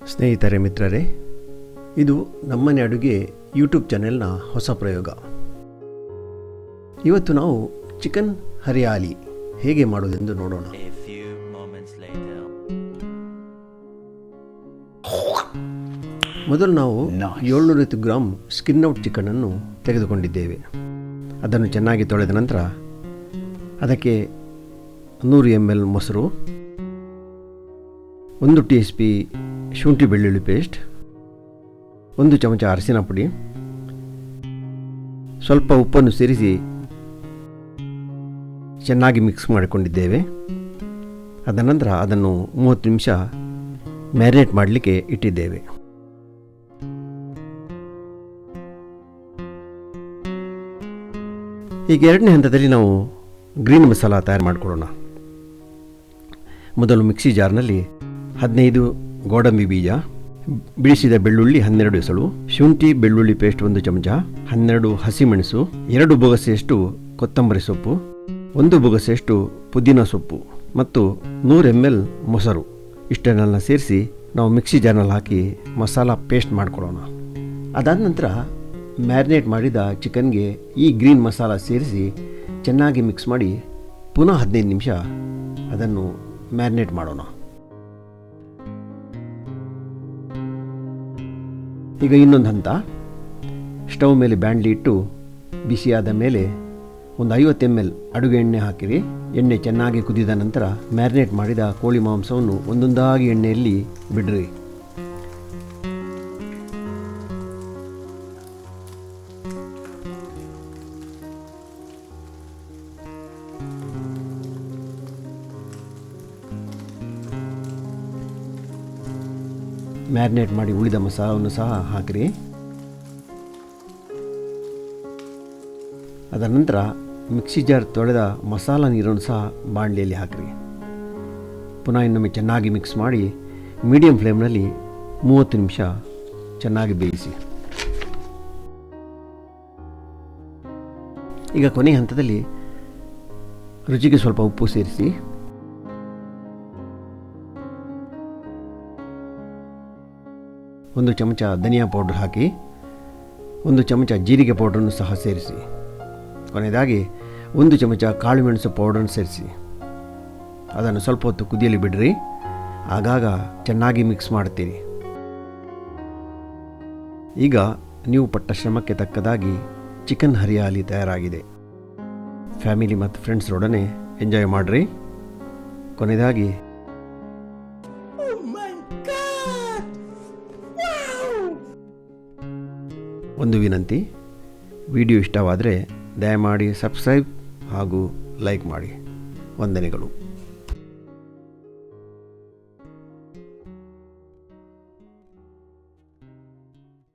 ಸ್ನೇಹಿತರೆ ಮಿತ್ರರೇ ಇದು ನಮ್ಮನೆ ಅಡುಗೆ ಯೂಟ್ಯೂಬ್ ಚಾನೆಲ್ನ ಹೊಸ ಪ್ರಯೋಗ. ಇವತ್ತು ನಾವು ಚಿಕನ್ ಹರಿಯಾಲಿ ಹೇಗೆ ಮಾಡೋದೆಂದು ನೋಡೋಣ. ಮೊದಲು ನಾವು ಏಳ್ನೂರೈವತ್ತು ಗ್ರಾಮ್ ಸ್ಕಿನ್ ಔಟ್ ಚಿಕನನ್ನು ತೆಗೆದುಕೊಂಡಿದ್ದೇವೆ. ಅದನ್ನು ಚೆನ್ನಾಗಿ ತೊಳೆದ ನಂತರ ಅದಕ್ಕೆ ನೂರು ಎಂ ಎಲ್ ಮೊಸರು ಒಂದು ಟಿ ಎಸ್ ಪಿ ಶುಂಠಿ ಬೆಳ್ಳುಳ್ಳಿ ಪೇಸ್ಟ್ ಒಂದು ಚಮಚ ಅರಸಿನ ಪುಡಿ, ಸ್ವಲ್ಪ ಉಪ್ಪನ್ನು ಸೇರಿಸಿ ಚೆನ್ನಾಗಿ ಮಿಕ್ಸ್ ಮಾಡಿಕೊಂಡಿದ್ದೇವೆ. ಅದ ನಂತರ ಅದನ್ನು ಮೂವತ್ತು ನಿಮಿಷ ಮ್ಯಾರಿನೇಟ್ ಮಾಡಲಿಕ್ಕೆ ಇಟ್ಟಿದ್ದೇವೆ. ಈಗ ಎರಡನೇ ಹಂತದಲ್ಲಿ ನಾವು ಗ್ರೀನ್ ಮಸಾಲ ತಯಾರು ಮಾಡಿಕೊಳ್ಳೋಣ. ಮೊದಲು ಮಿಕ್ಸಿ ಜಾರ್ನಲ್ಲಿ ಹದಿನೈದು ಗೋಡಂಬಿ ಬೀಜ, ಬಿಡಿಸಿದ ಬೆಳ್ಳುಳ್ಳಿ ಹನ್ನೆರಡು ಎಸಳು ಶುಂಠಿ ಬೆಳ್ಳುಳ್ಳಿ ಪೇಸ್ಟ್ ಒಂದು ಚಮಚ, ಹನ್ನೆರಡು ಹಸಿಮೆಣಸು, ಎರಡು ಬೊಗಸೆಯಷ್ಟು ಕೊತ್ತಂಬರಿ ಸೊಪ್ಪು, ಒಂದು ಬೊಗಸೆಯಷ್ಟು ಪುದೀನ ಸೊಪ್ಪು ಮತ್ತು ನೂರು ಎಂ ಎಲ್ ಮೊಸರು. ಇಷ್ಟನ್ನೆಲ್ಲ ಸೇರಿಸಿ ನಾವು ಮಿಕ್ಸಿ ಜಾರ್ನಲ್ಲಿ ಹಾಕಿ ಮಸಾಲ ಪೇಸ್ಟ್ ಮಾಡ್ಕೊಳ್ಳೋಣ. ಅದಾದ ನಂತರ ಮ್ಯಾರಿನೇಟ್ ಮಾಡಿದ ಚಿಕನ್ಗೆ ಈ ಗ್ರೀನ್ ಮಸಾಲ ಸೇರಿಸಿ ಚೆನ್ನಾಗಿ ಮಿಕ್ಸ್ ಮಾಡಿ ಪುನಃ ಹದಿನೈದು ನಿಮಿಷ ಅದನ್ನು ಮ್ಯಾರಿನೇಟ್ ಮಾಡೋಣ. ಈಗ ಇನ್ನೊಂದು ಹಂತ. ಸ್ಟವ್ ಮೇಲೆ ಬ್ಯಾಂಡ್ಲಿ ಇಟ್ಟು ಬಿಸಿಯಾದ ಮೇಲೆ ಒಂದು ಐವತ್ತು ಎಂ ಎಲ್ ಅಡುಗೆ ಎಣ್ಣೆ ಹಾಕಿರಿ. ಎಣ್ಣೆ ಚೆನ್ನಾಗಿ ಕುದಿದ ನಂತರ ಮ್ಯಾರಿನೇಟ್ ಮಾಡಿದ ಕೋಳಿ ಮಾಂಸವನ್ನು ಒಂದೊಂದಾಗಿ ಎಣ್ಣೆಯಲ್ಲಿ ಬಿಡ್ರಿ. ಮ್ಯಾರಿನೇಟ್ ಮಾಡಿ ಉಳಿದ ಮಸಾಲವನ್ನು ಸಹ ಹಾಕಿರಿ. ಅದರ ನಂತರ ಮಿಕ್ಸಿ ಜಾರ್ ತೊಳೆದ ಮಸಾಲ ನೀರನ್ನು ಸಹ ಬಾಣಲಿಯಲ್ಲಿ ಹಾಕಿರಿ. ಪುನಃ ಇನ್ನೊಮ್ಮೆ ಚೆನ್ನಾಗಿ ಮಿಕ್ಸ್ ಮಾಡಿ ಮೀಡಿಯಂ ಫ್ಲೇಮ್ನಲ್ಲಿ ಮೂವತ್ತು ನಿಮಿಷ ಚೆನ್ನಾಗಿ ಬೇಯಿಸಿ. ಈಗ ಕೊನೆಯ ಹಂತದಲ್ಲಿ ರುಚಿಗೆ ಸ್ವಲ್ಪ ಉಪ್ಪು ಸೇರಿಸಿ. ಒಂದು ಚಮಚ ಧನಿಯಾ ಪೌಡರ್ ಹಾಕಿ, ಒಂದು ಚಮಚ ಜೀರಿಗೆ ಪೌಡ್ರನ್ನು ಸಹ ಸೇರಿಸಿ. ಕೊನೆಯದಾಗಿ, ಒಂದು ಚಮಚ ಕಾಳುಮೆಣಸು ಪೌಡ್ರನ್ನು ಸೇರಿಸಿ. ಅದನ್ನು ಸ್ವಲ್ಪ ಹೊತ್ತು ಕುದಿಯಲಿ ಬಿಡ್ರಿ. ಆಗಾಗ ಚೆನ್ನಾಗಿ ಮಿಕ್ಸ್ ಮಾಡ್ತೀರಿ ಈಗ ನೀವು ಪಟ್ಟ ಶ್ರಮಕ್ಕೆ ತಕ್ಕದಾಗಿ ಚಿಕನ್ ಹರಿಯಾಲಿ ತಯಾರಾಗಿದೆ. ಫ್ಯಾಮಿಲಿ ಮತ್ತು ಫ್ರೆಂಡ್ಸ್ರೊಡನೆ ಎಂಜಾಯ್ ಮಾಡಿರಿ. ಕೊನೆಯದಾಗಿ ಒಂದು ವಿನಂತಿ ವಿಡಿಯೋ ಇಷ್ಟವಾದರೆ ದಯಮಾಡಿ ಸಬ್ಸ್ಕ್ರೈಬ್ ಹಾಗೂ ಲೈಕ್ ಮಾಡಿ. ವಂದನೆಗಳು.